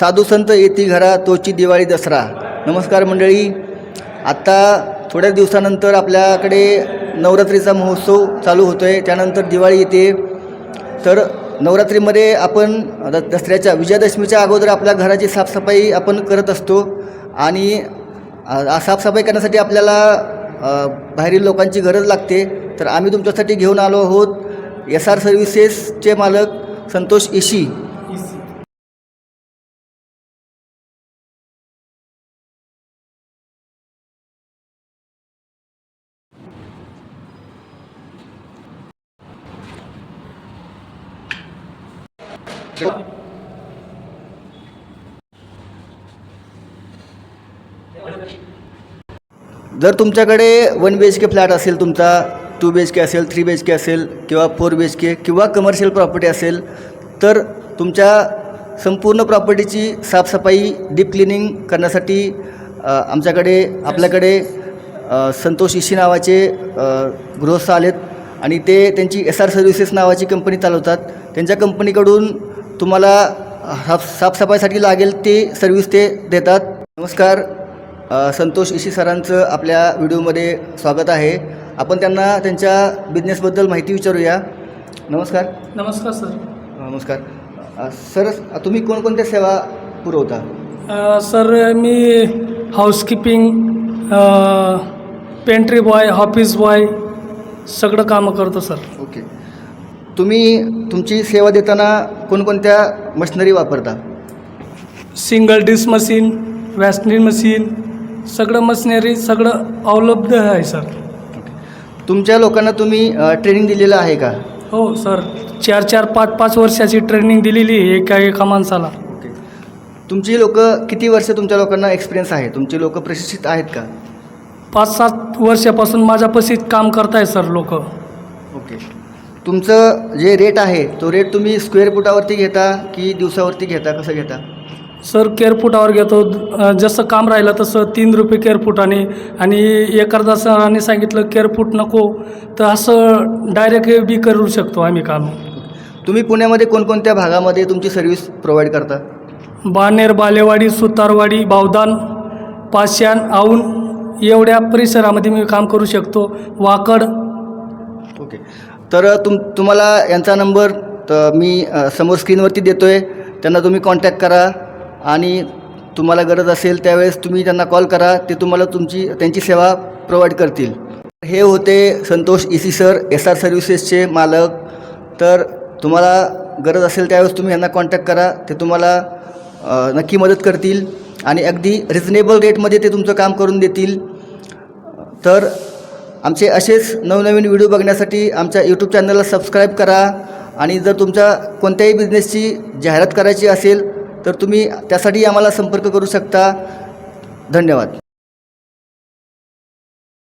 साधू संत येती घरा तोची दिवाळी दसरा. नमस्कार मंडळी. आत्ता थोड्या दिवसानंतर आपल्याकडे नवरात्रीचा महोत्सव चालू होतो आहे त्यानंतर दिवाळी येते. तर नवरात्रीमध्ये आपण द दसऱ्याच्या विजयादशमीच्या अगोदर आपल्या घराची साफसफाई आपण करत असतो. आणि साफसफाई करण्यासाठी आपल्याला बाहेरील लोकांची गरज लागते. तर आम्ही तुमच्यासाठी घेऊन आलो आहोत. एस आर सर्व्हिसेसचे मालक संतोष इशी जर तुमच्याकडे one B H K flat असेल तुमचा टू बी एच के असेल थ्री बी एच के असेल किंवा फोर बी एच के किंवा कमर्शियल प्रॉपर्टी असेल तर तुमच्या संपूर्ण प्रॉपर्टीची साफसफाई डीप क्लिनिंग करण्यासाठी आमच्याकडे आपल्याकडे संतोष इशी नावाचे गृहस्थ आलेत. आणि ते त्यांची एस आर सर्व्हिसेस नावाची कंपनी चालवतात. त्यांच्या कंपनीकडून तुम्हाला साफ साफसफाईसाठी लागेल ते सर्व्हिस ते देतात. नमस्कार. संतोष इशी सरांचं आपल्या व्हिडिओमध्ये स्वागत आहे. आपण त्यांना त्यांच्या बिझनेसबद्दल माहिती विचारूया. नमस्कार. नमस्कार सर. नमस्कार. सर तुम्ही कोणकोणत्या सेवा पुरवता? सर मी housekeeping pantry boy office boy सगळं कामं करतो सर. ओके. तुम्ही तुमची सेवा देताना कोणकोणत्या मशिनरी वापरता? सिंगल डिश मशीन वॅस्टनिन मशीन सगळं मशिनरी सगळं अवलब्ध आहे सर. तुमच्या लोकांना तुम्ही अ, ट्रेनिंग दिलेलं आहे का? हो सर. चार चार पाच पाच वर्षाची ट्रेनिंग दिलेली आहे एका एका माणसाला. ओके. तुमची लोक किती वर्ष तुमच्या लोकांना एक्सपिरियन्स आहे? तुमची लोक प्रशिक्षित आहेत का? पाच सात वर्षापासून माझ्यापाशी काम करताय सर लोक. ओके. तुमचं जे रेट आहे तो रेट तुम्ही स्क्वेअर फुटावरती घेता की दिवसावरती घेता? कसं घेता? सर केअरफुटावर घेतो. अ, जसं काम राहिलं तसं तीन रुपये केअरफुटाने आणि एखादा सरांनी सांगितलं केअरफूट नको. तर असं डायरेक्ट बी करू शकतो आम्ही काम. तुम्ही पुण्यामध्ये कोणकोणत्या भागामध्ये तुमची सर्व्हिस प्रोव्हाइड करता? बानेर बालेवाडी सुतारवाडी बावदान पाषाण औन एवढ्या परिसरामध्ये मी काम करू शकतो. वाकड. ओके तर तुम तुम्हाला यांचा नंबर तर मी समोर स्क्रीनवरती देतो आहे त्यांना तुम्ही कॉन्टॅक्ट करा आणि तुम्हाला गरज असेल त्यावेळेस तुम्ही त्यांना कॉल करा. ते तुम्हाला तुमची त्यांची सेवा प्रोव्हाइड करतील. हे होते संतोष इसी सर एस आर सर्व्हिसेसचे मालक. तर तुम्हाला गरज असेल त्यावेळेस तुम्ही यांना कॉन्टॅक्ट करा. ते तुम्हाला नक्की मदत करतील आणि अगदी रिजनेबल रेटमध्ये ते तुमचं काम करून देतील. तर आमचे असेच नवनवीन व्हिडिओ बघण्यासाठी आमच्या यूट्यूब चॅनलला सबस्क्राईब करा. आणि जर तुमच्या कोणत्याही बिझनेसची जाहिरात करायची असेल तर तुम्ही त्यासाठी आम्हाला संपर्क करू शकता. धन्यवाद.